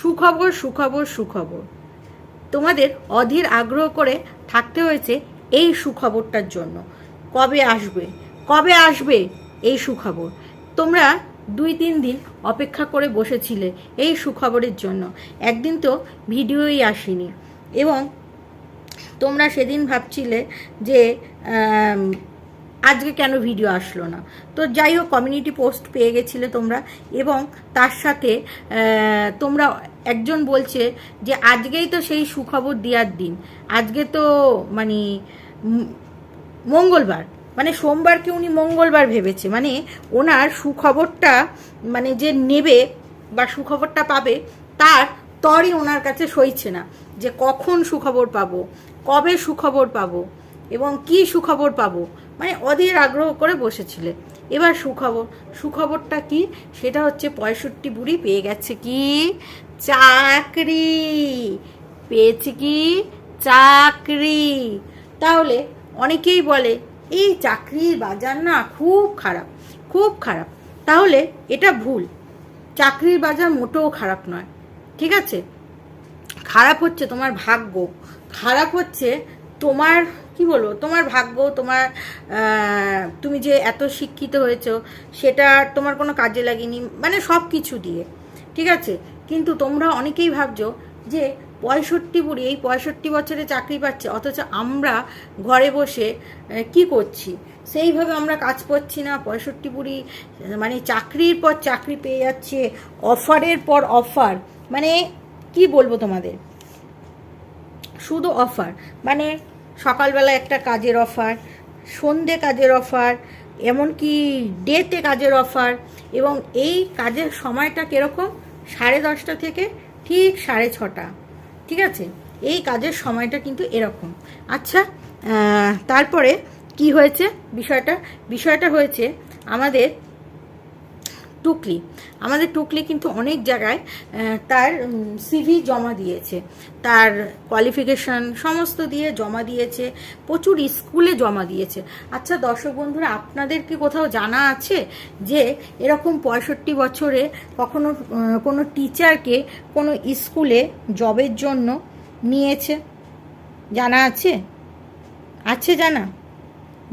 সুখবর সুখবর সুখবর। তোমাদের অধীর আগ্রহ করে থাকতে হয়েছে এই সুখবরটার জন্য। কবে আসবে? কবে আসবে এই সুখবর? তোমরা দুই তিন দিন অপেক্ষা করে বসেছিলে এই সুখবরের জন্য। একদিন তো ভিডিওই আসেনি। এবং তোমরা সেদিন ভাবছিলে যে আজকে কেন ভিডিও আসলো না? তো যাই হোক কমিউনিটি পোস্ট পেয়ে গেছিলে তোমরা এবং তার সাথে তোমরা একজন বলছে যে, আজকেই তো সেই সুখবর দেওয়ার দিন। আজকে তো মানে মঙ্গলবার। মানে সোমবারকে উনি মঙ্গলবার ভেবেছে। মানে ওনার সুখবরটা মানে যে নেবে বা সুখবরটা পাবে, তার তরই ওনার কাছে সইছে না যে কখন সুখবর পাবো, কবে সুখবর পাবো এবং কি সুখবর পাবো। মানে অধীর আগ্রহ করে বসেছিলে। এবার সুখবর, সুখবরটা কি? সেটা হচ্ছে পঁয়ষট্টি বুড়ি পেয়ে গেছে কি? চাকরি। পেয়েছে কি? চাকরি। তাহলে অনেকেই বলে, এই চাকরির বাজার না খুব খারাপ খুব খারাপ। তাহলে এটা ভুল। চাকরির বাজার মোটেও খারাপ নয়। ঠিক আছে? খারাপ হচ্ছে তোমার ভাগ্য, খারাপ হচ্ছে তোমার কি বলব? তোমার ভাগ্য, তোমার তুমি যে এত শিক্ষিত হয়েছো, সেটা তোমার কোনো কাজে লাগেনি মানে সব কিছু দিয়ে, ঠিক আছে? কিন্তু তোমরা অনেকেই ভাবছ যে পঁয়ষট্টি বুড়ি এই পঁয়ষট্টি বছরে চাকরি পাচ্ছে, অথচ আমরা ঘরে বসে কি করছি? সেইভাবে আমরা কাজ করছি না, পঁয়ষট্টি বুড়ি মানে চাকরির পর চাকরি পেয়ে যাচ্ছে, অফারের পর অফার মানে কি বলব তোমাদের? শুধু অফার মানে সকালবেলা একটা কাজের অফার সন্ধে কাজের অফার এমনকি ডেতে কাজের অফার এবং এই কাজের সময়টা কীরকম? সাড়ে দশটা থেকে ঠিক সাড়ে ছটা। ঠিক আছে? এই কাজের সময়টা কিন্তু এরকম। আচ্ছা তারপরে কি হয়েছে? বিষয়টা বিষয়টা হয়েছে আমাদের টুকলি। আমাদের টুকলি কিন্তু অনেক জায়গায় তার সিভি জমা দিয়েছে। তার কোয়ালিফিকেশন সমস্ত দিয়ে জমা দিয়েছে, প্রচুর স্কুলে জমা দিয়েছে। আচ্ছা দর্শক বন্ধুরা, আপনাদের কি কোথাও জানা আছে যে এরকম পঁয়ষট্টি বছরে কখনো কোনো টিচারকে কোনো স্কুলে জবের জন্য নিয়েছে? জানা আছে? আছে জানা?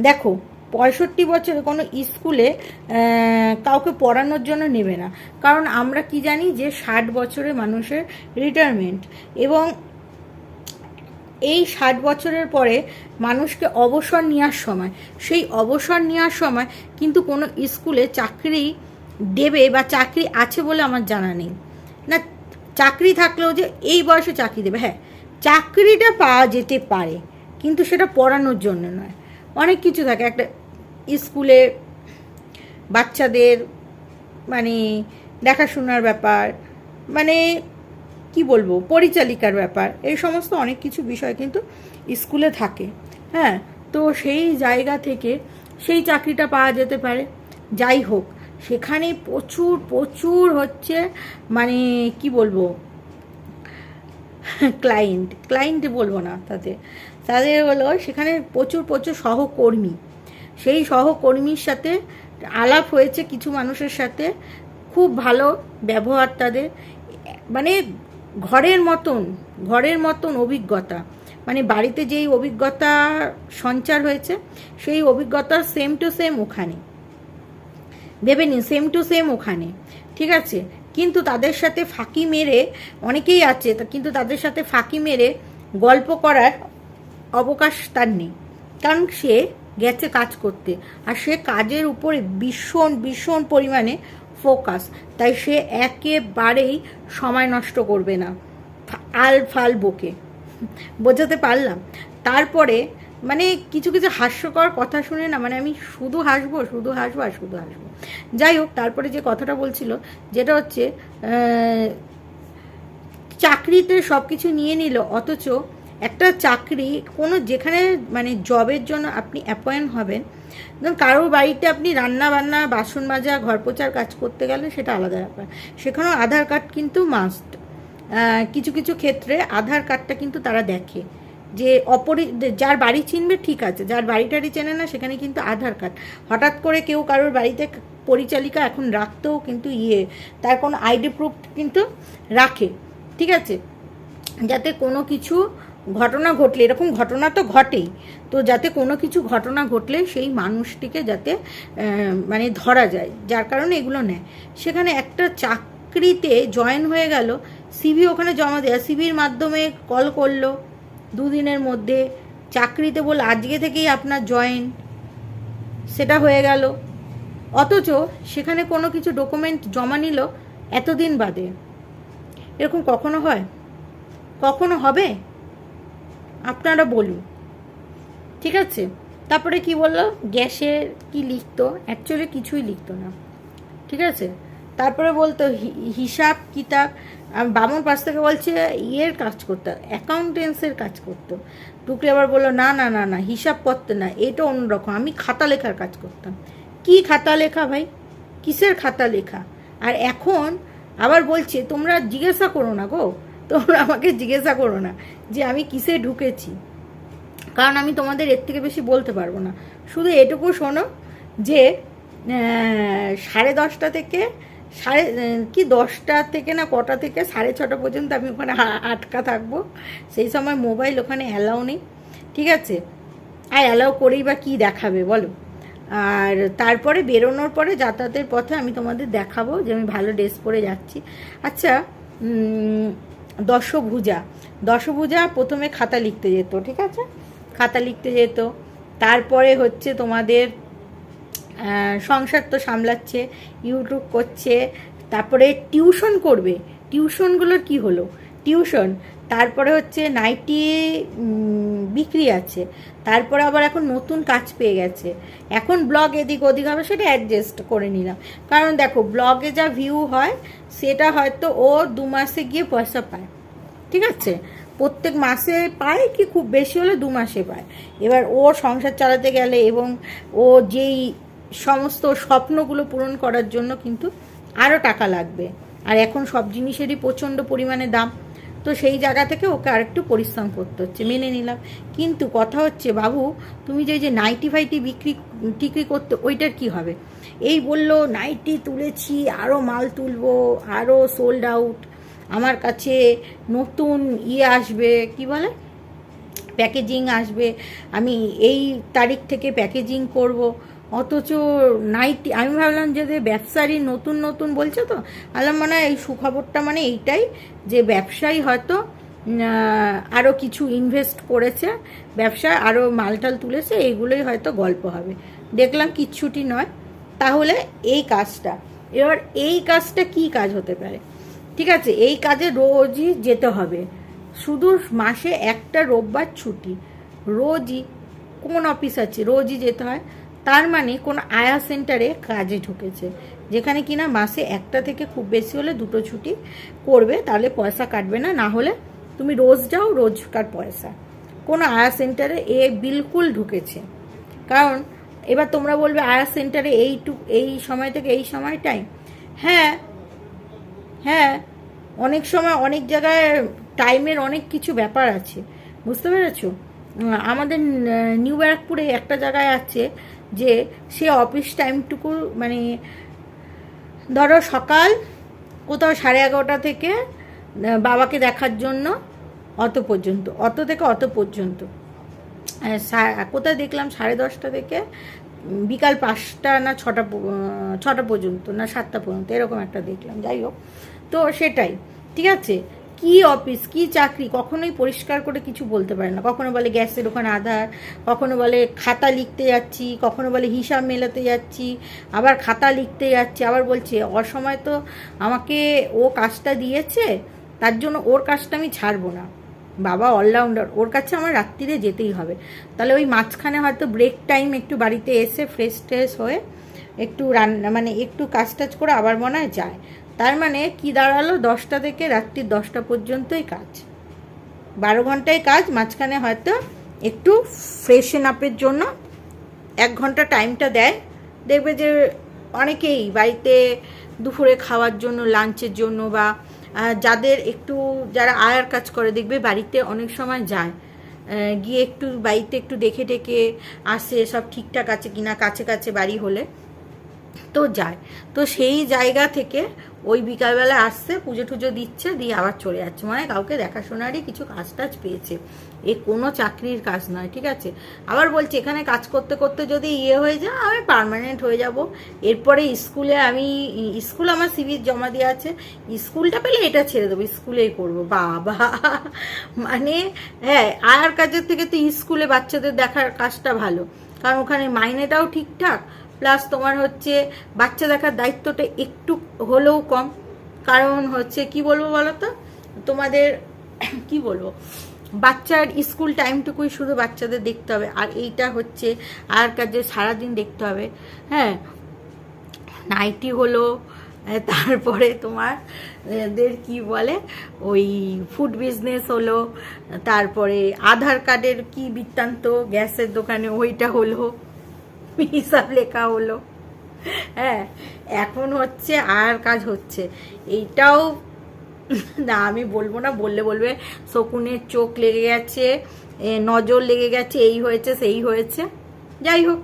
দেখো পঁয়ষট্টি বছরে কোনো স্কুলে কাউকে পড়ানোর জন্য নেবে না। কারণ আমরা কি জানি যে ষাট বছরে মানুষের রিটায়ারমেন্ট এবং এই ষাট বছরের পরে মানুষকে অবসর নেওয়ার সময়, সেই অবসর নেওয়ার সময় কিন্তু কোনো স্কুলে চাকরি দেবে বা চাকরি আছে বলে আমার জানা নেই। না, চাকরি থাকলেও যে এই বয়সে চাকরি দেবে হ্যাঁ চাকরিটা পাওয়া যেতে পারে, কিন্তু সেটা পড়ানোর জন্য নয়। অনেক কিছু থাকে। একটা স্কুলে বাচ্চাদের মানে দেখাশোনার ব্যাপার মানে কি বলব, পরিচালিকার ব্যাপার, এই সমস্ত অনেক কিছু বিষয় কিন্তু স্কুলে থাকে। হ্যাঁ তো সেই জায়গা থেকে সেই চাকরিটা পাওয়া যেতে পারে। যাই হোক, সেখানে প্রচুর প্রচুর হচ্ছে মানে কি বলব ক্লায়েন্ট ক্লায়েন্ট বলব না তাতে। তাদের হলো সেখানে প্রচুর প্রচুর সহকর্মী। সেই সহকর্মীর সাথে আলাপ হয়েছে কিছু মানুষের সাথে। খুব ভালো ব্যবহার তাদের। মানে ঘরের মতন ঘরের মতন অভিজ্ঞতা। মানে বাড়িতে যেই অভিজ্ঞতা সঞ্চার হয়েছে, সেই অভিজ্ঞতা সেম টু সেম ওখানে। ভেবে নিন সেম টু সেম ওখানে। ঠিক আছে? কিন্তু তাদের সাথে ফাঁকি মেরে, অনেকেই আছে, কিন্তু তাদের সাথে ফাঁকি মেরে গল্প করার অবকাশ তার নেই। কারণ সে গেছে কাজ করতে। আর সে কাজের উপরে ভীষণ ভীষণ পরিমাণে ফোকাস তাই সে একেবারেই সময় নষ্ট করবে না। আল ফাল বকে। বোঝাতে পারলাম। তারপরে মানে কিছু কিছু হাস্যকর কথা শুনে না মানে আমি শুধু হাসবো শুধু হাসবো আর শুধু হাসবো। যাই হোক, তারপরে যে কথাটা বলছিল, যেটা হচ্ছে চাকরিতে সব কিছু নিয়ে নিল, অথচ একটা চাকরি, কোনো যেখানে মানে জবের জন্য আপনি অ্যাপয়েন্ট হবেন, ধরুন কারোর বাড়িতে আপনি রান্না বান্না বাসন মাজা ঘর পোছার কাজ করতে গেলে সেটা আলাদা ব্যাপার। সেখানেও আধার কার্ড কিন্তু মাস্ট কিছু কিছু ক্ষেত্রে আধার কার্ডটা কিন্তু তারা দেখে। যে অপরি যার বাড়ি চিনবে ঠিক আছে, যার বাড়ি টাড়ি চেনে না সেখানে কিন্তু আধার কার্ড। হঠাৎ করে কেউ কারোর বাড়িতে পরিচালিকা এখন রাখতেও কিন্তু ইয়ে তার কোনো আইডি প্রুফ কিন্তু রাখে। ঠিক আছে? যাতে কোনো কিছু ঘটনা ঘটলে, এরকম ঘটনা তো ঘটেই। তো যাতে কোনো কিছু ঘটনা ঘটলে সেই মানুষটিকে যাতে মানে ধরা যায়, যার কারণে এগুলো নেয়। সেখানে একটা চাকরিতে জয়েন হয়ে গেল, সিভি ওখানে জমা দেওয়া সিভির মাধ্যমে কল করল, দুদিনের মধ্যে চাকরিতে বল আজকে থেকেই আপনার জয়েন। সেটা হয়ে গেল। অথচ সেখানে কোনো কিছু ডকুমেন্ট জমা নিল এতদিন বাদে। এরকম কখনো হয়? কখনো হবে? আপনারা বলুন। ঠিক আছে? তারপরে কি বলল? গ্যাসের কি লিখতো? অ্যাকচুয়ালি কিছুই লিখতো না। ঠিক আছে? তারপরে বলতো হিসাব, কিতাব। বামুন পাশ থেকে বলছে, ইয়ের কাজ করতো অ্যাকাউন্টেন্সের কাজ করতো টুকরি আবার বলল, না না না না, হিসাব করতে না, এটা অন্যরকম আমি খাতা লেখার কাজ করতাম। কি খাতা লেখা ভাই? কিসের খাতা লেখা? আর এখন আবার বলছে, তোমরা জিজ্ঞাসা করো না গো। তোমরা আমাকে জিজ্ঞাসা করো না। যে আমি কিসে ঢুকেছি? কারণ আমি তোমাদের এর থেকে বেশি বলতে পারব না। শুধু এটুকু শোনো যে সাড়ে দশটা থেকে সাড়ে কি দশটা থেকে না কটা থেকে সাড়ে ছটা পর্যন্ত আমি ওখানে আটকা থাকব। সেই সময় মোবাইল ওখানে অ্যালাউ নেই, ঠিক আছে? আর অ্যালাউ করেই বা কী দেখাবে বলো? আর তারপরে বেরোনোর পরে যাতায়াতের পথে আমি তোমাদের দেখাবো যে আমি ভালো ড্রেস পরে যাচ্ছি। আচ্ছা দশভুজা। দশভুজা প্রথমে খাতা লিখতে যেত, ঠিক আছে? খাতা লিখতে যেত। তারপরে হচ্ছে তোমাদের সংসার তো সামলাচ্ছে, ইউটিউব করছে, তারপরে টিউশন করবে। টিউশনগুলোর কি হলো? টিউশন তারপরে হচ্ছে নাইটি বিক্রি আছে। তারপরে আবার এখন নতুন কাজ পেয়ে গেছে। এখন ব্লগ এদিক ওদিক হবে সেটা অ্যাডজাস্ট করে নিলাম। কারণ দেখো, ব্লগে যা ভিউ হয়, সেটা হয়তো ও দু মাসে গিয়ে পয়সা পায়। ঠিক আছে? প্রত্যেক মাসে পায় কি খুব বেশি হলে দু মাসে পায়। এবার ও সংসার চালাতে গেলে এবং ও যেই সমস্ত স্বপ্নগুলো পূরণ করার জন্য কিন্তু আরও টাকা লাগবে। আর এখন সব জিনিসেরই প্রচণ্ড পরিমাণে দাম। তো সেই জায়গা থেকে ওকে আরেকটু পরিশ্রম করতে হচ্ছে, মেনে নিলাম। কিন্তু কথা হচ্ছে, বাবু, তুমি যে যে নাইটি ফাইটি বিক্রি, টিক্রি করতে, ওইটার কি হবে? এই বলল, নাইটি তুলেছি আরও মাল তুলবো আরও সোল্ড আউট আমার কাছে নতুন ইয়ে আসবে। কি বলে? প্যাকেজিং আসবে। আমি এই তারিখ থেকে প্যাকেজিং করব। অথচ নাইটি আমি ভাবলাম যে ব্যবসারই নতুন নতুন বলছে তো আলাম মানে এই সুখবরটা মানে এইটাই, যে ব্যবসায়ী হয়তো আরও কিছু ইনভেস্ট করেছে ব্যবসায় আরও মালটাল তুলেছে, এইগুলোই হয়তো গল্প হবে। দেখলাম কিচ্ছুটি নয়। তাহলে এই কাজটা, এবার এই কাজটা কি কাজ হতে পারে? ঠিক আছে, এই কাজে রোজই যেতে হবে। শুধু মাসে একটা রোববার ছুটি। রোজই, কোন অফিস আছে, রোজই যেতে হয়। তার মানে কোন আয়া সেন্টারে কাজে ঢুকেছে। যেখানে কিনা মাসে একটা থেকে খুব বেশি হলে দুটো ছুটি করবে, তাহলে পয়সা কাটবে না না হলে তুমি রোজ যাও রোজকার পয়সা। কোনো আয়া সেন্টারে এ বিলকুল ঢুকেছে। কারণ এবার তোমরা বলবে আয়া সেন্টারে এইটু, এই সময় থেকে এই সময় টাইম হ্যাঁ হ্যাঁ অনেক সময় অনেক জায়গায় টাইমের অনেক কিছু ব্যাপার আছে। বুঝতে পেরেছ? আমাদের নিউ ব্যারাকপুরে একটা জায়গায় আছে যে সে অফিস টাইমটুকু মানে ধরো সকাল কোথাও সাড়ে এগারোটা থেকে বাবাকে দেখার জন্য অত পর্যন্ত, অত থেকে অত পর্যন্ত। কোথায় দেখলাম সাড়ে দশটা থেকে বিকাল পাঁচটা না ছটা ছটা পর্যন্ত না সাতটা পর্যন্ত, এরকম একটা দেখলাম, যাই হোক। তো সেটাই, ঠিক আছে? কি অফিস, কি চাকরি, কখনোই পরিষ্কার করে কিছু বলতে পারে না। কখনো বলে গ্যাসের ওখানে আধার, কখনো বলে খাতা লিখতে যাচ্ছি, কখনো বলে হিসাব মেলাতে যাচ্ছি, আবার খাতা লিখতে যাচ্ছি, আবার বলছে, অসময় তো আমাকে ও কাজটা দিয়েছে, তার জন্য ওর কাজটা আমি ছাড়বো না। বাবা অলরাউন্ডার ওর কাছে আমার রাত্রিরে যেতেই হবে। তাহলে ওই মাঝখানে হয়তো ব্রেক টাইম একটু বাড়িতে এসে ফ্রেশ ট্রেশ হয়ে একটু রান্না মানে একটু কাজ টাজ করে আবার মনে হয় যায়। তার মানে কি দাঁড়াল? দশটা থেকে রাত্রির দশটা পর্যন্তই কাজ। বারো ঘন্টায় কাজ, মাঝখানে হয়তো একটু ফ্রেশন আপের জন্য এক ঘণ্টা টাইমটা দেয়। দেখবে যে অনেকেই বাড়িতে দুপুরে খাওয়ার জন্য লাঞ্চের জন্য বা যাদের একটু, যারা আয়ার কাজ করে, দেখবে বাড়িতে অনেক সময় যায়। গিয়ে একটু বাড়িতে একটু দেখে টেকে আসে, সব ঠিকঠাক আছে কিনা কাছে কাছে বাড়ি হলে। তো যায়। তো সেই জায়গা থেকে ওই বিকালবেলা আসছে, পুজো টুজো দিচ্ছে, দিয়ে আবার চলে যাচ্ছে। মানে কাউকে দেখাশোনারই কিছু কাজ টাজ পেয়েছে। এ কোনো চাকরির কাজ নয়, ঠিক আছে? আবার বলছে, এখানে কাজ করতে করতে যদি ইয়ে হয়ে যায়, আমি পার্মানেন্ট হয়ে যাব। এরপরে স্কুলে আমি, স্কুল আমার সিভির জমা দিয়ে আছে। স্কুলটা পেলে এটা ছেড়ে দেবো, স্কুলেই করব। বাবা! মানে হ্যাঁ আয়ার কাজের থেকে তো স্কুলে বাচ্চাদের দেখার কাজটা ভালো। কারণ ওখানে মাইনেটাও ঠিকঠাক প্লাস তোমার হচ্ছে বাচ্চা দেখার দায়িত্বটা একটু হলেও কম। কারণ হচ্ছে কি বলব বলো তো তোমাদের কি বলব? বাচ্চার স্কুল টাইমটুকুই শুধু বাচ্চাদের দেখতে হবে। আর এইটা হচ্ছে আর কাজে সারাদিন দেখতে হবে। হ্যাঁ? নাইটি হলো তারপরে তোমার এদের কি বলে? ওই ফুড বিজনেস হলো, তারপরে আধার কার্ডের কি বৃত্তান্ত, গ্যাসের দোকানে ওইটা হলো। হিসাব লেখা হলো। হ্যাঁ এখন হচ্ছে আর কাজ হচ্ছে। এইটাও না, আমি বলব না, বললে বলবে, শকুনের চোখ লেগে গেছে নজর লেগে গেছে, এই হয়েছে, সেই হয়েছে। যাই হোক,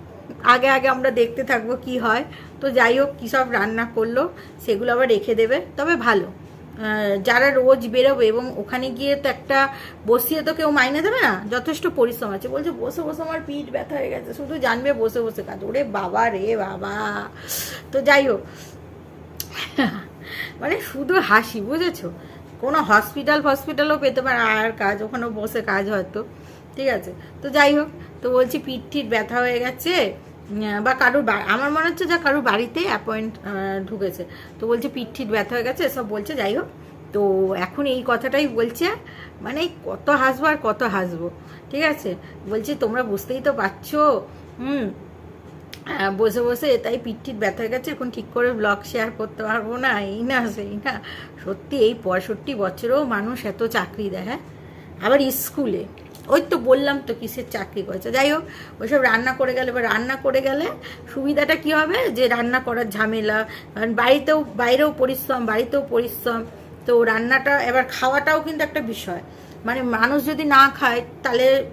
আগে আগে আমরা দেখতে থাকব কি হয়। তো যাই হোক, কী সব রান্না করল, সেগুলো আবার রেখে দেবে, তবে ভালো। যারা রোজ বেরোবে এবং ওখানে গিয়ে তো একটা বসিয়ে তো কেউ মাইনে দেবে না, যথেষ্ট পরিশ্রম আছে। বলছে, বসে বসে, আমার পিঠ ব্যথা হয়ে গেছে, শুধু জানবে বসে বসে কাজ ওরে বাবা রে বাবা। তো যাই হোক মানে শুধু হাসি, বুঝেছ? কোনো হসপিটাল হসপিটালও পেতে পারে, আর কাজ, ওখানেও বসে কাজ হয়তো ঠিক আছে? তো যাই হোক, তো বলছি পিঠ টিঠ ব্যথা হয়ে গেছে বা কারোর আমার মনে হচ্ছে যে কারোর বাড়িতে অ্যাপয়েন্ট ঢুকেছে। তো বলছে পিঠ ব্যথা হয়ে গেছে, এসব বলছে, যাই হোক। তো এখন এই কথাটাই বলছে মানে কত হাসবো আর কত হাসবো, ঠিক আছে? বলছি, তোমরা বুঝতেই তো পারছ। হুম বসে বসে তাই পিঠ টিঠ ব্যথা হয়ে গেছে, এখন ঠিক করে ব্লগ শেয়ার করতে পারব না, এই না, সেই না। সত্যি এই পঁয়ষট্টি বছরেও মানুষ এত চাকরি দেয় হ্যাঁ? আবার স্কুলে ওই তো বললাম তো কিসের চাকরি করেছে। যাই হোক, ওইসব রান্না করে গেলে। বা রান্না করে গেলে সুবিধাটা কি হবে? যে রান্না করার ঝামেলা। কারণ বাড়িতেও, বাইরেও পরিশ্রম, বাড়িতেও পরিশ্রম। তো রান্নাটা, এবার খাওয়াটাও কিন্তু একটা বিষয়। মানে মানুষ যদি না খায়, তাহলে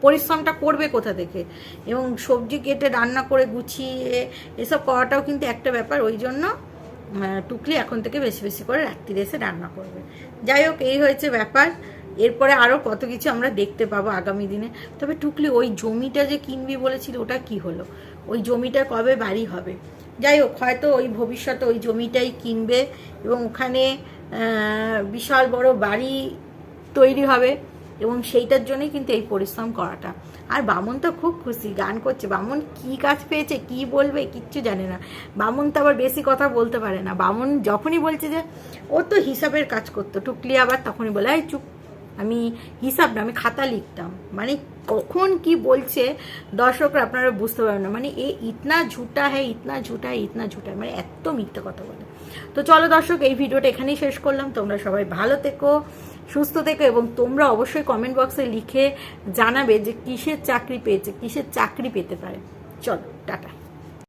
পরিশ্রমটা করবে কোথা থেকে? এবং সবজি কেটে রান্না করে গুছিয়ে এসব করাটাও কিন্তু একটা ব্যাপার। ওই জন্য টুকলি এখন থেকে বেশি বেশি করে রাত্রিরে এসে রান্না করবে। যাই হোক, এই হয়েছে ব্যাপার। এরপরে আরও কত কিছু আমরা দেখতে পাবো আগামী দিনে। তবে টুকলি ওই জমিটা যে কিনবি বলেছিল, ওটা কি হলো? ওই জমিটা কবে বাড়ি হবে? যাই হোক, হয়তো ওই ভবিষ্যতে ওই জমিটাই কিনবে এবং ওখানে বিশাল বড় বাড়ি তৈরি হবে এবং সেইটার জন্যই কিন্তু এই পরিশ্রম করাটা। আর বামন তো খুব খুশি, গান করছে। বামন কি কাজ পেয়েছে, কি বলবে কিচ্ছু জানে না। বামন তো আবার বেশি কথা বলতে পারে না। বামন যখনই বলছে যে, ও তো হিসাবের কাজ করতো। টুকলি আবার তখনই বলে, এই চুপ আমি হিসাব না আমি খাতা লিখতাম। মানে কখন কি বলছে দর্শকরা আপনারা বুঝতে পারবেন না। মানে এ ইতনা ঝুটা হ্যাঁ ইতনা ঝুটা হ্যাঁ ইতনা ঝুটা মানে এত মিথ্যে কথা বলে। তো চলো দর্শক, এই ভিডিওটা এখানেই শেষ করলাম। তোমরা সবাই ভালো থেকো, সুস্থ থেকো এবং তোমরা অবশ্যই কমেন্ট বক্সে লিখে জানাবে যে কিসের চাকরি পেয়েছে, কিসের চাকরি পেতে পারে। চলো, টাটা।